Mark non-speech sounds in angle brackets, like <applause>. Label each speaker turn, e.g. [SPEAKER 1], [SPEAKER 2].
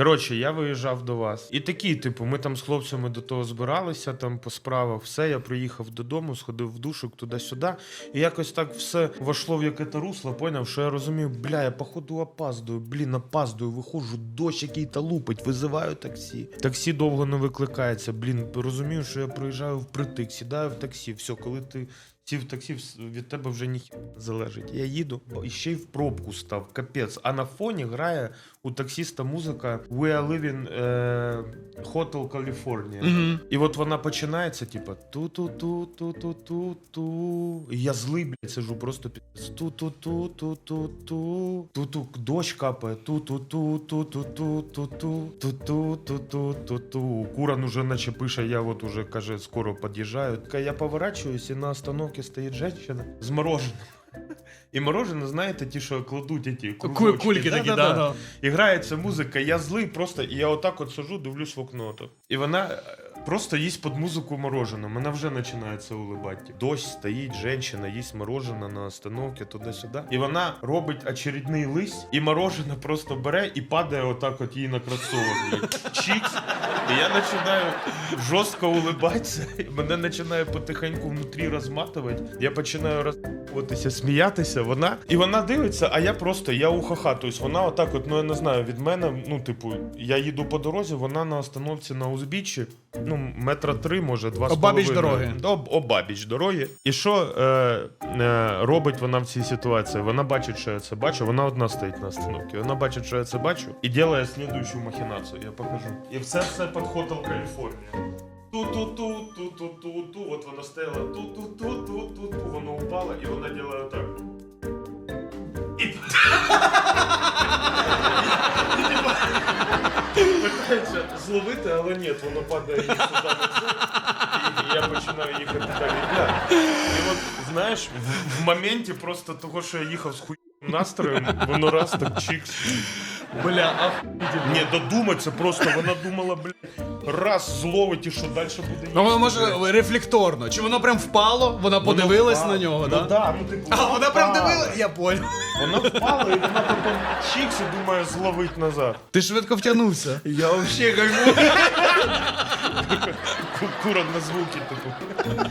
[SPEAKER 1] Коротше, я виїжджав до вас. І такі, типу, ми там з хлопцями до того збиралися, там по справах, все. Я приїхав додому, сходив в душик туди-сюди. І якось так все вошло в яке то русло, поняв, що я розумію, бля, я походу опаздую, блін, опаздую, виходжу, дощ який-то лупить, визиваю таксі. Таксі довго не викликається. Блін, розумію, що я проїжджаю впритик, сідаю в таксі. Все, коли ти в таксі, від тебе вже ніхто залежить. Я їду, і ще й в пробку став, капець. А на фоні грає у таксіста музика We are living е, Hotel California.
[SPEAKER 2] Угу.
[SPEAKER 1] І от вона починається, типа ту-ту-ту, ту-ту-ту-ту. І я злий, блядь, сижу просто під ту-ту-ту, ту-ту-ту, ту-ту, дощ капає, ту-ту-ту, ту-ту-ту, ту-ту, ту-ту, ту-ту, ту-ту. Куран уже наче пише, я от уже, каже, скоро під'їжджаю. Така Я поворачуюсь, і на остановці стоїть жінка з мороженим. І морожене, знаєте, ті, що кладуть ті кружочки.
[SPEAKER 2] Кульки такі,
[SPEAKER 1] Да-да-да.
[SPEAKER 2] да, да.
[SPEAKER 1] І грається музика, я злий просто, і я отак от сижу, дивлюсь в окно. То. І вона е, просто їсть під музику морожене. Мене вже починається улибати. Дощ стоїть, жінка їсть морожене на остановці, туди-сюди. І вона робить очередний лист, і морожене просто бере і падає отак от їй на кросовок. Чікс. І я починаю жорстко улибатися, мене починає потихеньку внутрі розматувати. Я починаю розматуватися, сміятися. Вона і вона дивиться, а я просто я ухахатуюсь. Вона отак, от, ну я не знаю, від мене. Ну, типу, я їду по дорозі, вона на остановці на узбіччі, ну, метра три, може, два з
[SPEAKER 2] Обабіч дороги.
[SPEAKER 1] Об, обабіч дороги. І що е, е, робить вона в цій ситуації? Вона бачить, що я це бачу. Вона одна стоїть на остановці. Вона бачить, що я це бачу, і ділає слідуючу махінацію. Я покажу. І все все під Hotel Каліфорнія. Ту-ту-ту, ту-ту-ту-ту. От вона стояла ту-ту-ту-ту-ту-ту. Воно упало, і вона ділає так. І питається зловити, але ні, воно падає їй сюди на це. І я починаю їхати далі. Бля. І от, знаєш, в, в моменті просто того, що я їхав з хуйним настроєм, воно раз так чікс.
[SPEAKER 2] Бля, охуєнно.
[SPEAKER 1] Ні, додуматься просто, вона думала, блядь, раз зловить і що далі буде.
[SPEAKER 2] Ну, може,
[SPEAKER 1] блядь.
[SPEAKER 2] рефлекторно. Чи воно прям впало, вона
[SPEAKER 1] Воно
[SPEAKER 2] подивилась на нього,
[SPEAKER 1] ну,
[SPEAKER 2] да?
[SPEAKER 1] да? Ну, типу,
[SPEAKER 2] А вона прям дивилась? Я понял.
[SPEAKER 1] Вона впала, і вона потім чікс і думає зловить назад.
[SPEAKER 2] Ти швидко втягнувся.
[SPEAKER 1] Я вообще <laughs> как. Кура на звуки, типу.